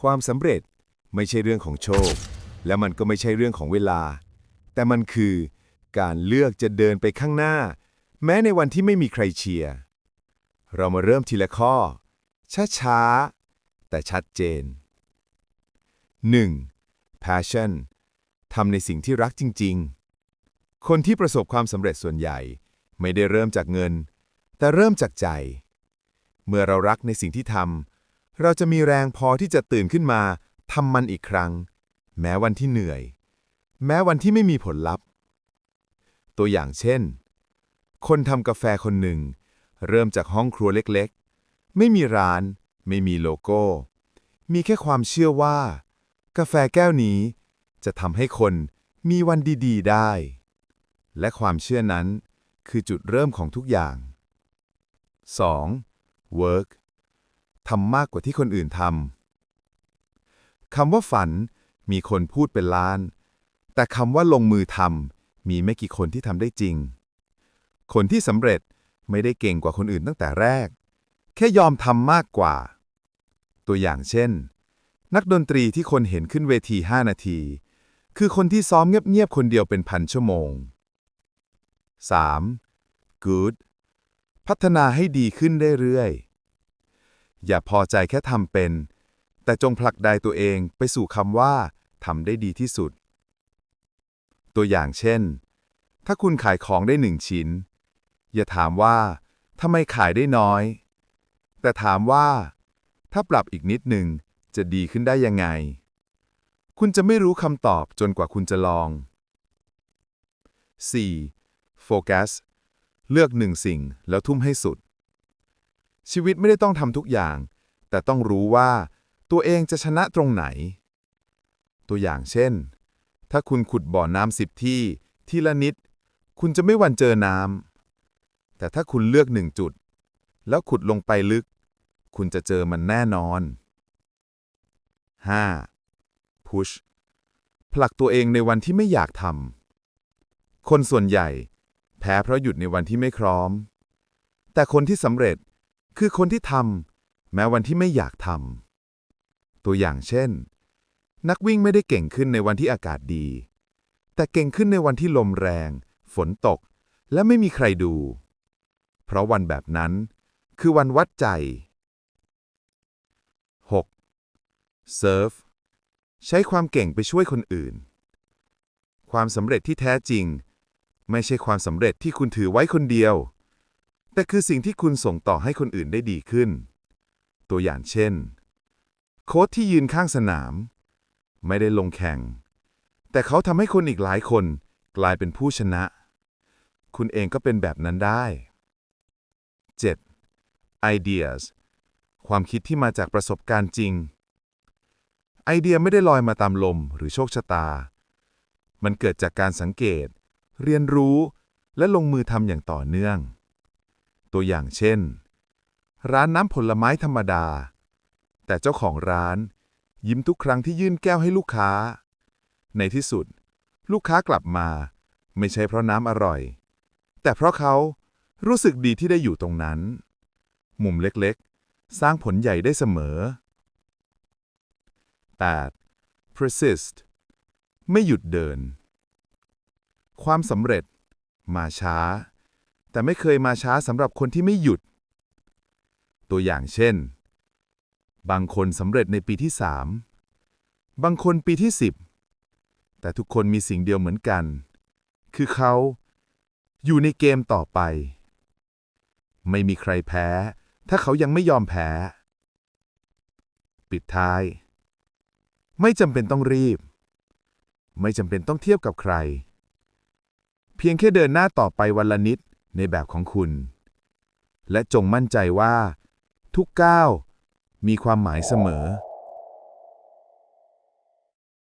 ความสำเร็จไม่ใช่เรื่องของโชค และมันก็ไม่ใช่เรื่องของเวลา แต่มันคือการเลือกจะเดินไปข้างหน้า แม้ในวันที่ไม่มีใครเชียร์เรามาเริ่มทีละข้อ ช้าๆ แต่ชัดเจน 1. passion ทำในสิ่งที่รักจริง ๆ คนที่ประสบความสำเร็จส่วนใหญ่ ไม่ได้เริ่มจากเงิน แต่เริ่มจากใจ เมื่อเรารักในสิ่งที่ทำ เราจะมีแรงพอที่จะตื่นขึ้นมาทำมันอีกครั้ง แม้วันที่เหนื่อย แม้วันที่ไม่มีผลลัพธ์ ตัวอย่างเช่น คนทำกาแฟคนหนึ่ง เริ่มจากห้องครัวเล็กๆ ไม่มีร้าน ไม่มีโลโก้ มีแค่ความเชื่อว่า กาแฟแก้วนี้ จะทำให้คนมีวันดีๆ ได้ และความเชื่อนั้นคือจุดเริ่มของทุกอย่าง 2. work ทำมากกว่าที่คนอื่นทำคำว่าฝันมีคนพูดเป็นล้าน แต่คำว่าลงมือทำมีไม่กี่คนที่ทำได้จริง คนที่สำเร็จไม่ได้เก่งกว่าคนอื่นตั้งแต่แรก แค่ยอมทำมากกว่า ตัวอย่างเช่น นักดนตรีที่คนเห็นขึ้นเวที 5 นาที คือคนที่ซ้อมเงียบๆคนเดียวเป็นพันชั่วโมง 3. good พัฒนาให้ดีขึ้นเรื่อยๆ อย่าพอใจแค่ทำเป็น แต่จงผลักดันตัวเองไปสู่คำว่าทำได้ดีที่สุด ตัวอย่างเช่น ถ้าคุณขายของได้หนึ่งชิ้น อย่าถามว่าทำไมขายได้น้อย แต่ถามว่า ถ้าปรับอีกนิดหนึ่งจะดีขึ้นได้ยังไง คุณจะไม่รู้คำตอบจนกว่าคุณจะลอง 4. โฟกัส เลือกหนึ่งสิ่งแล้วทุ่มให้สุด ชีวิตไม่ได้ต้องทำทุกอย่าง แต่ต้องรู้ว่าตัวเองจะชนะตรงไหน ตัวอย่างเช่น ถ้าคุณขุดบ่อน้ำสิบที่ ทีละนิด คุณจะไม่หวันเจอน้ำแต่ถ้าคุณเลือกหนึ่งจุด แล้วขุดลงไปลึก คุณจะเจอมันแน่นอน 5. push ผลักตัวเองในวันที่ไม่อยากทำคนส่วนใหญ่ แพ้เพราะหยุดในวันที่ไม่พร้อม แต่คนที่สำเร็จ คือคนที่ทำแม้วันที่ไม่อยากทำตัวอย่างเช่น นักวิ่งไม่ได้เก่งขึ้นในวันที่อากาศดี แต่เก่งขึ้นในวันที่ลมแรง ฝนตก และไม่มีใครดู เพราะวันแบบนั้น คือวันวัดใจ 6. เซิร์ฟใช้ความเก่งไปช่วยคนอื่น ความสำเร็จที่แท้จริง ไม่ใช่ความสำเร็จที่คุณถือไว้คนเดียว แต่คือสิ่งที่คุณส่งต่อให้คนอื่นได้ดีขึ้น ตัวอย่างเช่น โค้ชที่ยืนข้างสนาม ไม่ได้ลงแข่ง แต่เขาทำให้คนอีกหลายคนกลายเป็นผู้ชนะ คุณเองก็เป็นแบบนั้นได้ 7. ideas ความคิดที่มาจากประสบการณ์จริง ไอเดียไม่ได้ลอยมาตามลมหรือโชคชะตา มันเกิดจากการสังเกต เรียนรู้ และลงมือทำอย่างต่อเนื่อง ตัวอย่างเช่น ร้านน้ำผลไม้ธรรมดา แต่เจ้าของร้าน ยิ้มทุกครั้งที่ยื่นแก้วให้ลูกค้า ในที่สุด ลูกค้ากลับมา ไม่ใช่เพราะน้ำอร่อย แต่เพราะเขารู้สึกดีที่ได้อยู่ตรงนั้น มุมเล็กๆ สร้างผลใหญ่ได้เสมอ 8. persist ไม่หยุดเดิน ความสำเร็จมาช้า แต่ไม่เคยมาช้าสำหรับคนที่ไม่หยุด ตัวอย่างเช่น บางคนสำเร็จในปีที่ 3 บางคนปีที่ 10 แต่ทุกคนมีสิ่งเดียวเหมือนกัน คือเขาอยู่ในเกมต่อไป ไม่มีใครแพ้ ถ้าเขายังไม่ยอมแพ้ ปิดท้าย ไม่จำเป็นต้องรีบ ไม่จำเป็นต้องเทียบกับใคร เพียงแค่เดินหน้าต่อไปวันละนิด ในแบบของคุณ และจงมั่นใจว่า ทุกก้าวมีความหมายเสมอ